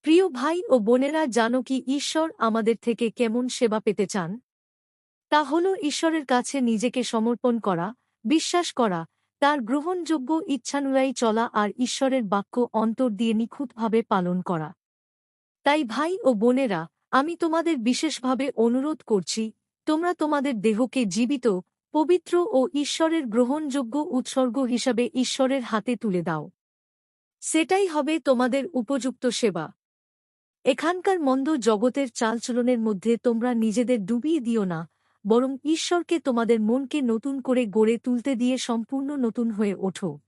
প্রিয় ভাই ও বোনেরা, জানো কি ঈশ্বর আমাদের থেকে কেমন সেবা পেতে চান? তা হল ঈশ্বরের কাছে নিজেকে সমর্পণ করা, বিশ্বাস করা, তার গ্রহণযোগ্য ইচ্ছানুযায়ী চলা আর ঈশ্বরের বাক্য অন্তর দিয়ে নিখুঁতভাবে পালন করা। তাই ভাই ও বোনেরা, আমি তোমাদের বিশেষভাবে অনুরোধ করছি, তোমরা তোমাদের দেহকে জীবিত, পবিত্র ও ঈশ্বরের গ্রহণযোগ্য উৎসর্গ হিসাবে ঈশ্বরের হাতে তুলে দাও। সেটাই হবে তোমাদের উপযুক্ত সেবা। এখানকার মন্দ জগতের চালচলনের মধ্যে তোমরা নিজেদের ডুবিয়ে দিও না, বরং ঈশ্বরকে তোমাদের মনকে নতুন করে গড়ে তুলতে দিয়ে সম্পূর্ণ নতুন হয়ে ওঠো।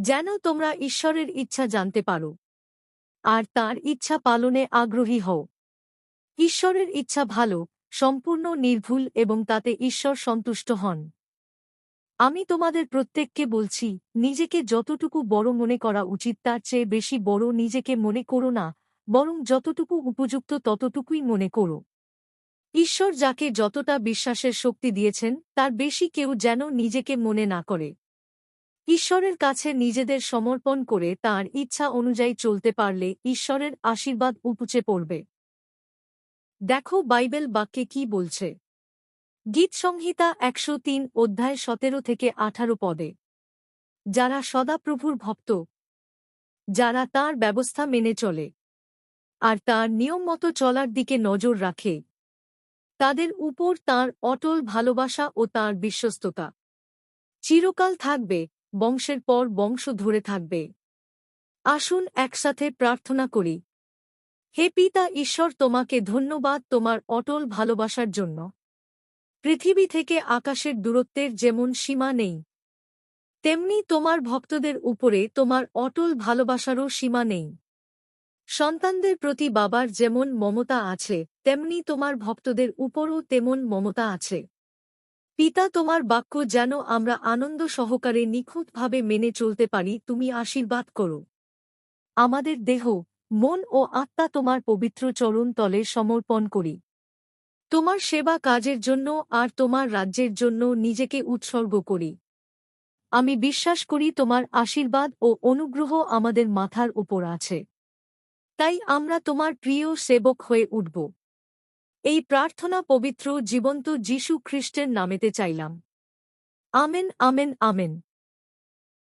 যেন তোমরা ঈশ্বরের ইচ্ছা জানতে পারো। আর তার ইচ্ছা পালনে আগ্রহী হও। ঈশ্বরের ইচ্ছা ভালো, সম্পূর্ণ, নির্ভুল এবং তাতে ঈশ্বর সন্তুষ্ট হন। আমি তোমাদের প্রত্যেককে বলছি, নিজেকে যতটুকু বড় মনে করা উচিত তার চেয়ে বেশি বড় নিজেকে মনে করো না বরং যতটুকু উপযুক্ত ততটুকুই মনে করো। ঈশ্বর যাকে যতটা বিশ্বাসের শক্তি দিয়েছেন, তার বেশি কেউ যেন নিজেকে মনে না করে। ঈশ্বরের কাছে নিজেদের সমর্পণ করে তার ইচ্ছা অনুযায়ী চলতে পারলে ঈশ্বরের আশীর্বাদ উপচে পড়বে। দেখো বাইবেল বাক্যে কি বলছে। গীত সংহিতা একশো তিন অধ্যায় সতেরো থেকে আঠারো পদে। যারা সদাপ্রভুর ভক্ত, যারা তার ব্যবস্থা মেনে চলে আর তার নিয়ম মতো চলার দিকে নজর রাখে। তাদের উপর তার অটল ভালোবাসা ও তার বিশ্বস্ততা। চিরকাল থাকবে, বংশের পর বংশ ধরে থাকবে। আসুন একসাথে প্রার্থনা করি। হে পিতা, ঈশ্বর, তোমাকে ধন্যবাদ তোমার অটল ভালোবাসার জন্য। পৃথিবী থেকে আকাশের দূরত্বের যেমন সীমা নেই, তেমনি তোমার ভক্তদের উপরে তোমার অটল ভালোবাসারও সীমা নেই। সন্তানদের প্রতি বাবার যেমন মমতা আছে, তেমনি তোমার ভক্তদের উপরও তেমন মমতা আছে। পিতা তোমার বাক্য যেন আমরা আনন্দ সহকারে নিখুঁতভাবে মেনে চলতে পারি, তুমি আশীর্বাদ করো। আমাদের দেহ, মন ও আত্মা তোমার পবিত্র চরণ তলে সমর্পণ করি। তোমার সেবা কাজের জন্য আর তোমার রাজ্যের জন্য নিজেকে উৎসর্গ করি। আমি বিশ্বাস করি তোমার আশীর্বাদ ও অনুগ্রহ আমাদের মাথার উপর আছে। তাই আমরা তোমার প্রিয় সেবক হয়ে উঠব। এই প্রার্থনা পবিত্র, জীবন্ত যীশু খ্রিস্টের নামেতে চাইলাম। Amen amen amen.